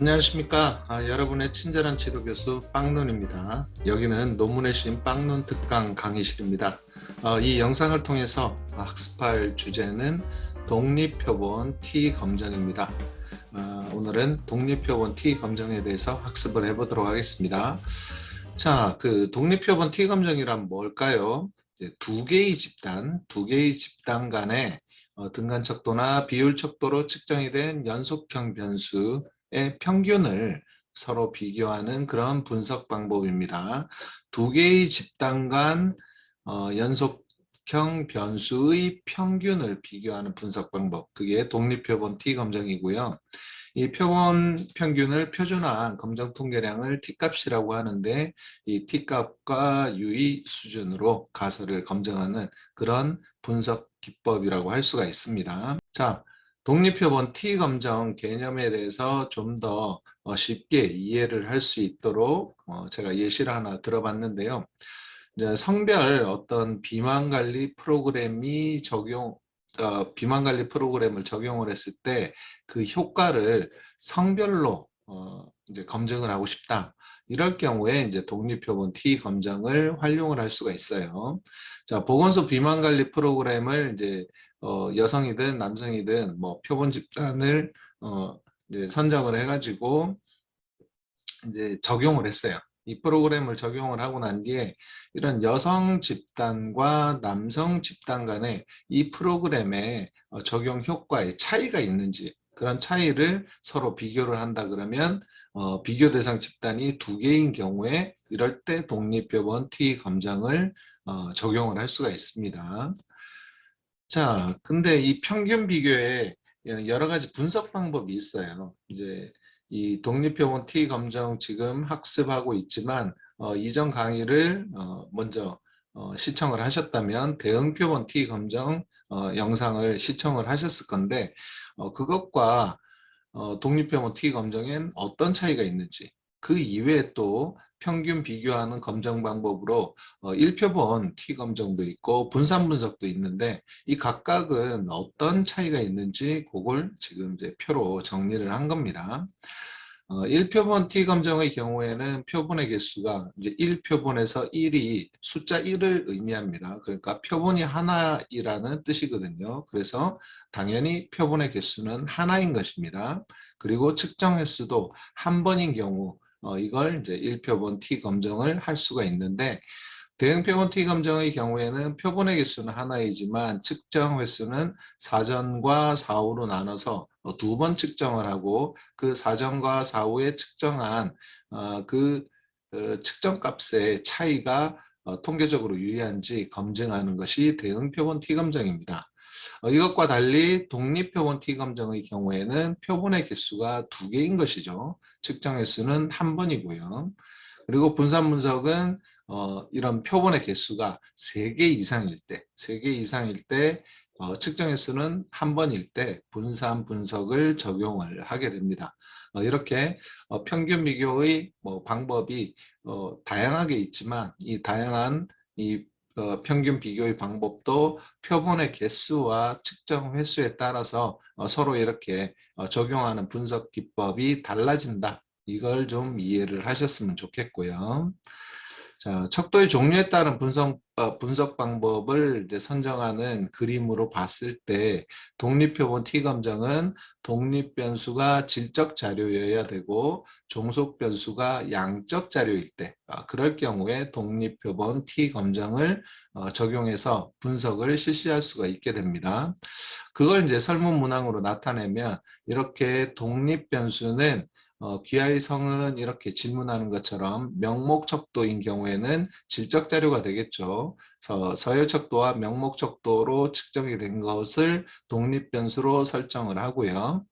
안녕하십니까? 아, 여러분의 친절한 지도 교수 빵론입니다. 여기는 논문의 신 빵론 특강 강의실입니다. 어, 이 영상을 통해서 학습할 주제는 독립표본 T 검정입니다. 어, 오늘은 독립표본 T 검정에 대해서 학습을 해보도록 하겠습니다. 자 그 독립표본 T 검정이란 뭘까요? 두 개의 집단 두 개의 집단 간의 어, 등간 척도나 비율 척도로 측정이 된 연속형 변수 의 평균을 서로 비교하는 그런 분석 방법입니다. 두 개의 집단 간 어, 연속형 변수의 평균을 비교하는 분석 방법 그게 독립표본 T 검정이고요. 이 표본 평균을 표준화한 검정 통계량을 T값이라고 하는데 이 T값과 유의 수준으로 가설을 검증하는 그런 분석 기법이라고 할 수가 있습니다. 자, 독립표본 T 검정 개념에 대해서 좀더 어, 쉽게 이해를 할 수 있도록 어, 제가 예시를 하나 들어봤는데요. 성별 어떤 비만 관리 프로그램이 적용 어, 비만 관리 프로그램을 적용을 했을 때 그 효과를 성별로 이제 검증을 하고 싶다. 이럴 경우에 이제 독립표본 T 검정을 활용을 할 수가 있어요. 자, 보건소 비만 관리 프로그램을 이제 어, 여성이든 남성이든 뭐 표본 집단을 어, 이제 선정을 해가지고 이제 적용을 했어요. 이 프로그램을 적용을 하고 난 뒤에 이런 여성 집단과 남성 집단 간에 이 프로그램의 어, 적용 효과의 차이가 있는지 그런 차이를 서로 비교를 한다 그러면 어, 비교 대상 집단이 두 개인 경우에 이럴 때 독립표본 T 검정을 어, 적용을 할 수가 있습니다. 자, 근데 이 평균 비교에 여러 가지 분석 방법이 있어요. 이제 이 독립표본 T 검정 지금 학습하고 있지만 어, 이전 강의를 어, 먼저 어, 시청을 하셨다면 대응 표본 T 검정 어, 영상을 시청을 하셨을 건데 어, 그것과 어, 독립 표본 T 검정엔 어떤 차이가 있는지 그 이외에 또 평균 비교하는 검정 방법으로 어, 1표본 T 검정도 있고 분산 분석도 있는데 이 각각은 어떤 차이가 있는지 그걸 지금 이제 표로 정리를 한 겁니다. 어, 1표본 T 검정의 경우에는 표본의 개수가 이제 1표본에서 1이 숫자 1을 의미합니다. 그러니까 표본이 하나이라는 뜻이거든요. 그래서 당연히 표본의 개수는 하나인 것입니다. 그리고 측정 횟수도 한 번인 경우 어, 이걸 이제 1표본 T 검정을 할 수가 있는데 대응 표본 T 검정의 경우에는 표본의 개수는 하나이지만 측정 횟수는 사전과 사후로 나눠서 어, 두 번 측정을 하고 그 사전과 사후에 측정한 어, 그 어, 측정 값의 차이가 어, 통계적으로 유의한지 검증하는 것이 대응 표본 T 검정입니다. 어, 이것과 달리 독립표본 T검정의 경우에는 표본의 개수가 두 개인 것이죠. 측정 횟수는 한 번이고요. 그리고 분산 분석은 어, 이런 표본의 개수가 세 개 이상일 때, 세 개 이상일 때 어, 측정 횟수는 한 번일 때 분산 분석을 적용을 하게 됩니다. 어, 이렇게 어, 평균 비교의 뭐 방법이 어, 다양하게 있지만 이 다양한 이 어, 평균 비교의 방법도 표본의 개수와 측정 횟수에 따라서 어, 서로 이렇게 어, 적용하는 분석 기법이 달라진다. 이걸 좀 이해를 하셨으면 좋겠고요. 자, 척도의 종류에 따른 분석, 어, 분석 방법을 이제 선정하는 그림으로 봤을 때 독립표본 T검정은 독립변수가 질적 자료여야 되고 종속변수가 양적 자료일 때 어, 그럴 경우에 독립표본 T검정을 어, 적용해서 분석을 실시할 수가 있게 됩니다. 그걸 이제 설문 문항으로 나타내면 이렇게 독립변수는 어, 귀하의 성은 이렇게 질문하는 것처럼 명목척도인 경우에는 질적 자료가 되겠죠. 서, 서열척도와 명목척도로 측정이 된 것을 독립변수로 설정을 하고요.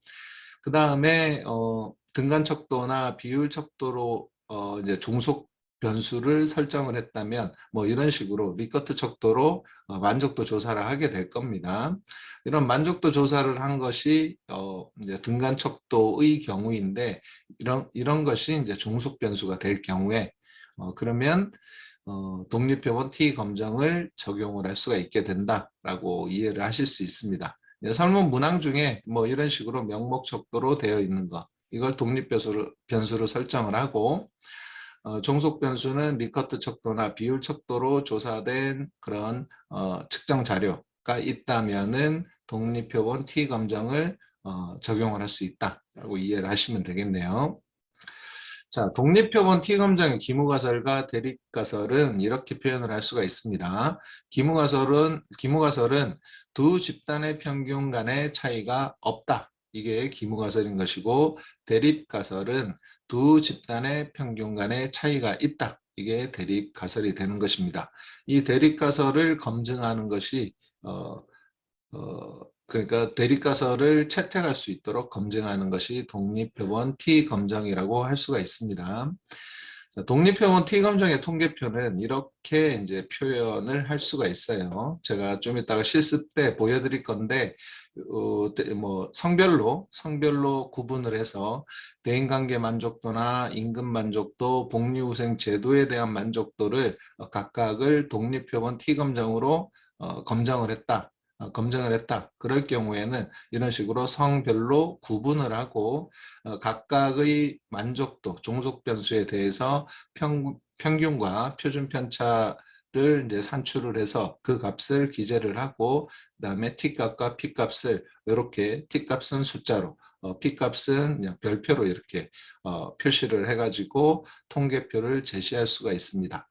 그 다음에 어, 등간척도나 비율척도로 어, 이제 종속 변수를 설정을 했다면 뭐 이런 식으로 리커트 척도로 어, 만족도 조사를 하게 될 겁니다. 이런 만족도 조사를 한 것이 어 이제 등간 척도의 경우인데 이런 이런 것이 이제 종속 변수가 될 경우에 어 그러면 어 독립표본 T 검정을 적용을 할 수가 있게 된다라고 이해를 하실 수 있습니다. 설문 문항 중에 뭐 이런 식으로 명목 척도로 되어 있는 거 이걸 독립 변수로, 변수로 설정을 하고 어, 종속 변수는 리커트 척도나 비율 척도로 조사된 그런 어, 측정 자료가 있다면은 독립표본 T 검정을 어, 적용을 할 수 있다라고 이해를 하시면 되겠네요. 자, 독립표본 T 검정의 기무가설과 대립가설은 이렇게 표현을 할 수가 있습니다. 기무가설은 기무가설은 두 집단의 평균 간의 차이가 없다. 이게 기무가설인 것이고 대립가설은 두 집단의 평균 간의 차이가 있다. 이게 대립가설이 되는 것입니다. 이 대립가설을 검증하는 것이 어, 어, 그러니까 대립가설을 채택할 수 있도록 검증하는 것이 독립표본 T 검정이라고 할 수가 있습니다. 자, 독립표본 T 검정의 통계표는 이렇게 이제 표현을 할 수가 있어요. 제가 좀 이따가 실습 때 보여드릴 건데 어, 대- 뭐 성별로 성별로 구분을 해서 대인관계 만족도나 임금 만족도, 복리후생 제도에 대한 만족도를 어, 각각을 독립표본 T 검정으로 어, 검정을 했다. 어, 검증을 했다. 그럴 경우에는 이런 식으로 성별로 구분을 하고 어, 각각의 만족도, 종속 변수에 대해서 평, 평균과 표준 편차 를 이제 산출을 해서 그 값을 기재를 하고 그다음에 t값과 p값을 이렇게 t값은 숫자로 어, p값은 그냥 별표로 이렇게 어, 표시를 해가지고 통계표를 제시할 수가 있습니다.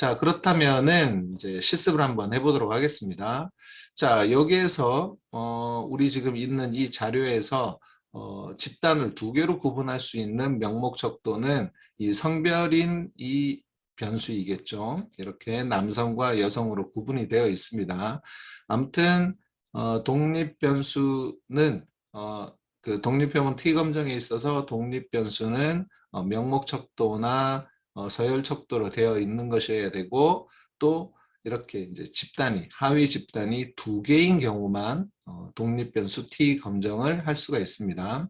자 그렇다면은 이제 실습을 한번 해보도록 하겠습니다. 자 여기에서 어, 우리 지금 있는 이 자료에서 어, 집단을 두 개로 구분할 수 있는 명목 척도는 이 성별인 이 변수이겠죠. 이렇게 남성과 여성으로 구분이 되어 있습니다. 아무튼 어, 독립 변수는 어, 그 독립표본 T 검정에 있어서 독립 변수는 어, 명목 척도나 어, 서열 척도로 되어 있는 것이어야 되고 또 이렇게 이제 집단이 하위 집단이 두 개인 경우만 어, 독립 변수 T 검정을 할 수가 있습니다.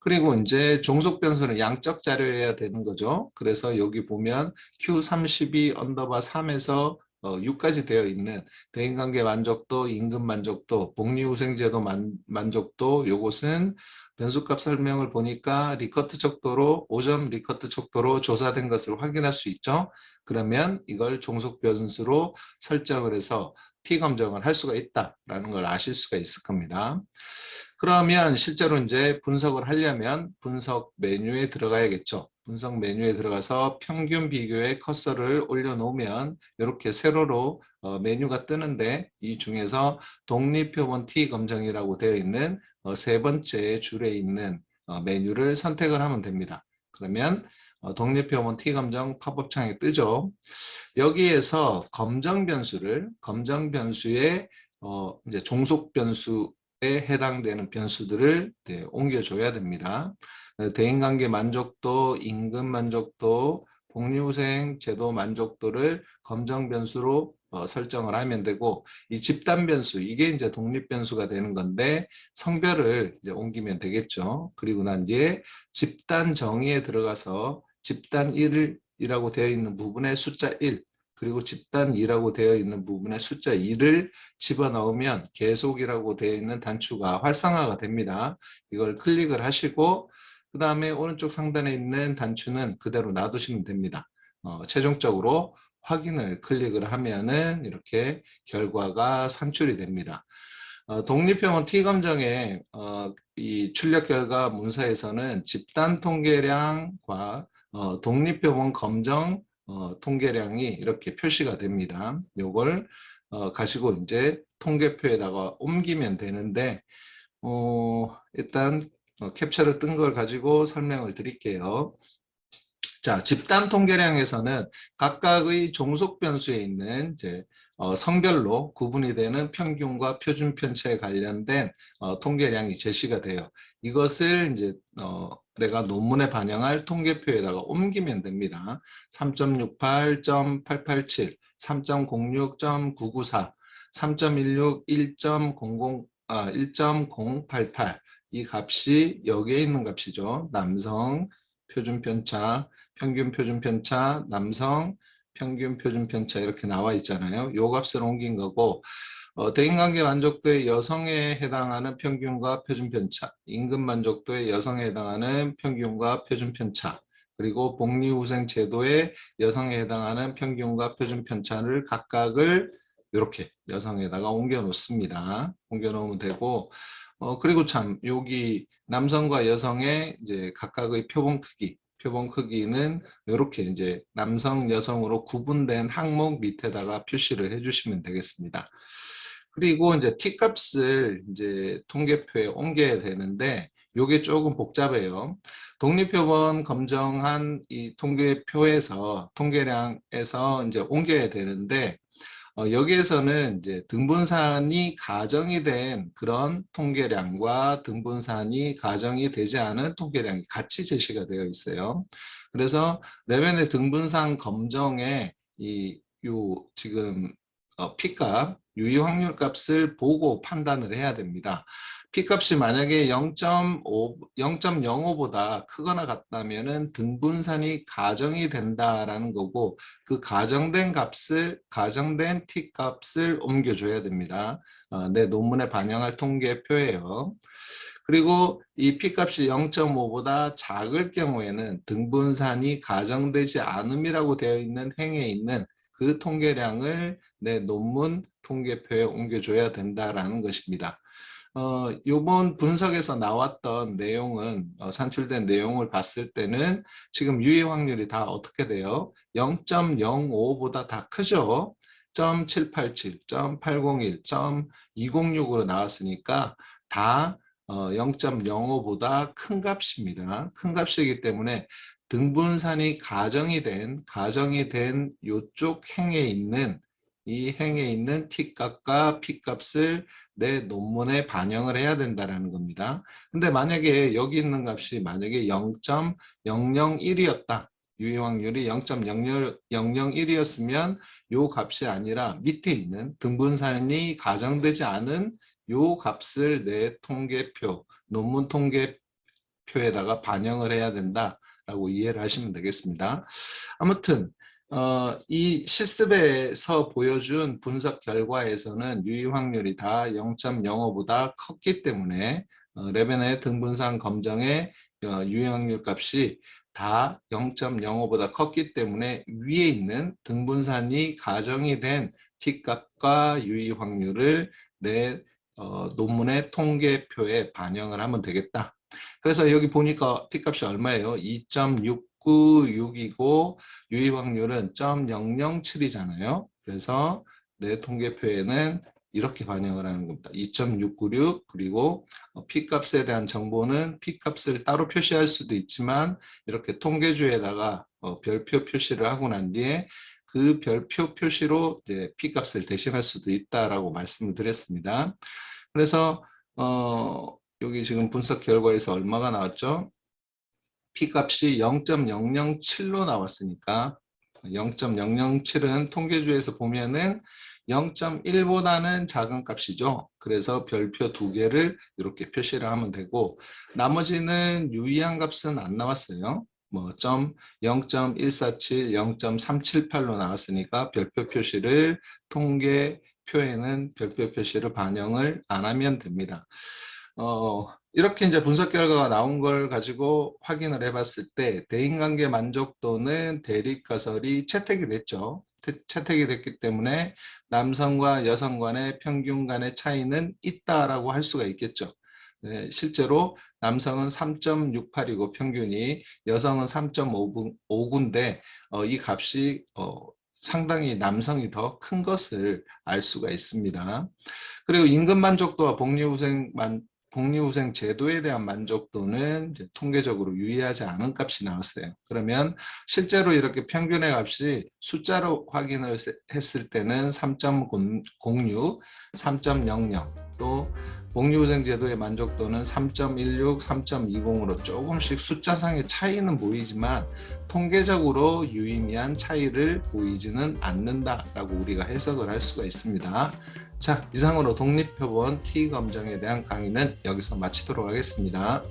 그리고 이제 종속 변수는 양적 자료여야 되는 거죠. 그래서 여기 보면 Q32 언더바 3에서 어, 6까지 되어 있는 대인관계 만족도, 임금 만족도, 복리후생제도 만, 만족도 요것은 변수값 설명을 보니까 리커트 척도로 5점 리커트 척도로 조사된 것을 확인할 수 있죠. 그러면 이걸 종속 변수로 설정을 해서 T 검정을 할 수가 있다라는 걸 아실 수가 있을 겁니다. 그러면 실제로 이제 분석을 하려면 분석 메뉴에 들어가야겠죠. 분석 메뉴에 들어가서 평균 비교에 커서를 올려놓으면 이렇게 세로로 어, 메뉴가 뜨는데 이 중에서 독립표본 T 검정이라고 되어 있는 어, 세 번째 줄에 있는 어, 메뉴를 선택을 하면 됩니다. 그러면 어, 독립표본 T 검정 팝업 창이 뜨죠. 여기에서 검정 변수를 검정 변수의 어, 이제 종속 변수에 해당되는 변수들을 네, 옮겨줘야 됩니다. 어, 대인관계 만족도, 임금 만족도, 복리후생 제도 만족도를 검정 변수로 어, 설정을 하면 되고 이 집단 변수 이게 이제 독립 변수가 되는 건데 성별을 이제 옮기면 되겠죠. 그리고 난 뒤에 집단 정의에 들어가서 집단 1이라고 되어 있는 부분에 숫자 1 그리고 집단 2라고 되어 있는 부분에 숫자 2를 집어넣으면 계속이라고 되어 있는 단추가 활성화가 됩니다. 이걸 클릭을 하시고 그 다음에 오른쪽 상단에 있는 단추는 그대로 놔두시면 됩니다. 어, 최종적으로 확인을 클릭을 하면은 이렇게 결과가 산출이 됩니다. 어, 독립형은 T검정의 어, 이 출력 결과 문서에서는 집단 통계량과 어, 독립표본 검정 어, 통계량이 이렇게 표시가 됩니다. 요걸 어, 가지고 이제 통계표에다가 옮기면 되는데 어, 일단 어, 캡처를 뜬 걸 가지고 설명을 드릴게요. 자, 집단 통계량에서는 각각의 종속 변수에 있는 이제 어, 성별로 구분이 되는 평균과 표준 편차에 관련된 어, 통계량이 제시가 돼요. 이것을 이제 어, 내가 논문에 반영할 통계표에다가 옮기면 됩니다. 3.68.887, 3.06.994, 3.16, 1.00, 아, 1.088 이 값이 여기에 있는 값이죠. 남성 표준 편차, 평균 표준 편차, 남성 평균 표준 편차 이렇게 나와 있잖아요. 요 값을 옮긴 거고 어, 대인관계 만족도의 여성에 해당하는 평균과 표준 편차, 임금 만족도의 여성에 해당하는 평균과 표준 편차, 그리고 복리후생 제도의 여성에 해당하는 평균과 표준 편차를 각각을 이렇게 여성에다가 옮겨 놓습니다. 옮겨 놓으면 되고, 어, 그리고 참 여기 남성과 여성의 이제 각각의 표본 크기, 표본 크기는 이렇게 이제 남성, 여성으로 구분된 항목 밑에다가 표시를 해주시면 되겠습니다. 그리고 이제 t 값을 이제 통계표에 옮겨야 되는데 요게 조금 복잡해요. 독립표본 검정한 이 통계표에서 통계량에서 이제 옮겨야 되는데 어, 여기에서는 이제 등분산이 가정이 된 그런 통계량과 등분산이 가정이 되지 않은 통계량이 같이 제시가 되어 있어요. 그래서 레벨의 등분산 검정에 이요 지금 어, P값, 유의 확률 값을 보고 판단을 해야 됩니다. P값이 만약에 0.5, 0.05보다 크거나 같다면 은 등분산이 가정이 된다라는 거고 그 가정된 값을 가정된 T 값을 옮겨줘야 됩니다. 어, 내 논문에 반영할 통계표예요. 그리고 이 P값이 0.5보다 작을 경우에는 등분산이 가정되지 않음이라고 되어 있는 행에 있는 그 통계량을 내 논문 통계표에 옮겨줘야 된다라는 것입니다. 어, 요번 분석에서 나왔던 내용은 어, 산출된 내용을 봤을 때는 지금 유의 확률이 다 어떻게 돼요? 0.05보다 다 크죠? 0.787, 0.801, 0.206으로 나왔으니까 다 어, 0.05보다 큰 값입니다. 큰 값이기 때문에 등분산이 가정이 된 가정이 된 요쪽 행에 있는 이 행에 있는 t값과 p값을 내 논문에 반영을 해야 된다라는 겁니다. 근데 만약에 여기 있는 값이 만약에 0.001이었다. 유의 확률이 0.001이었으면 요 값이 아니라 밑에 있는 등분산이 가정되지 않은 요 값을 내 통계표, 논문 통계표에다가 반영을 해야 된다라고 이해를 하시면 되겠습니다. 아무튼 어, 이 실습에서 보여준 분석 결과에서는 유의 확률이 다 0.05보다 컸기 때문에 어, 레벤의 등분산 검정의 어, 유의 확률 값이 다 0.05보다 컸기 때문에 위에 있는 등분산이 가정이 된 t값과 유의 확률을 내 어, 논문의 통계표에 반영을 하면 되겠다. 그래서 여기 보니까 t값이 얼마예요? 2.696이고 유의 확률은 0.007이잖아요. 그래서 내 통계표에는 이렇게 반영을 하는 겁니다. 2.696 그리고 어, P값에 대한 정보는 P값을 따로 표시할 수도 있지만 이렇게 통계주에다가 어, 별표 표시를 하고 난 뒤에 그 별표 표시로 이제 P값을 대신할 수도 있다라고 말씀을 드렸습니다. 그래서 어, 여기 지금 분석 결과에서 얼마가 나왔죠? P값이 0.007로 나왔으니까 0.007은 통계주에서 보면은 0.1보다는 작은 값이죠. 그래서 별표 두 개를 이렇게 표시를 하면 되고 나머지는 유의한 값은 안 나왔어요. 뭐 0.147, 0.378로 나왔으니까 별표 표시를 통계 표에는 별표 표시를 반영을 안 하면 됩니다. 어, 이렇게 이제 분석 결과가 나온 걸 가지고 확인을 해봤을 때 대인관계 만족도는 대립가설이 채택이 됐죠. 채택이 됐기 때문에 남성과 여성 간의 평균 간의 차이는 있다라고 할 수가 있겠죠. 네, 실제로 남성은 3.68이고 평균이 여성은 3.59인데 어, 이 값이 어, 상당히 남성이 더 큰 것을 알 수가 있습니다. 그리고 임금 만족도와 복리후생 만, 복리후생 제도에 대한 만족도는 통계적으로 유의하지 않은 값이 나왔어요. 그러면 실제로 이렇게 평균의 값이 숫자로 확인을 했을 때는 3.06, 3.00, 또 복리후생 제도의 만족도는 3.16, 3.20으로 조금씩 숫자상의 차이는 보이지만 통계적으로 유의미한 차이를 보이지는 않는다라고 우리가 해석을 할 수가 있습니다. 자, 이상으로 독립표본 T 검정에 대한 강의는 여기서 마치도록 하겠습니다.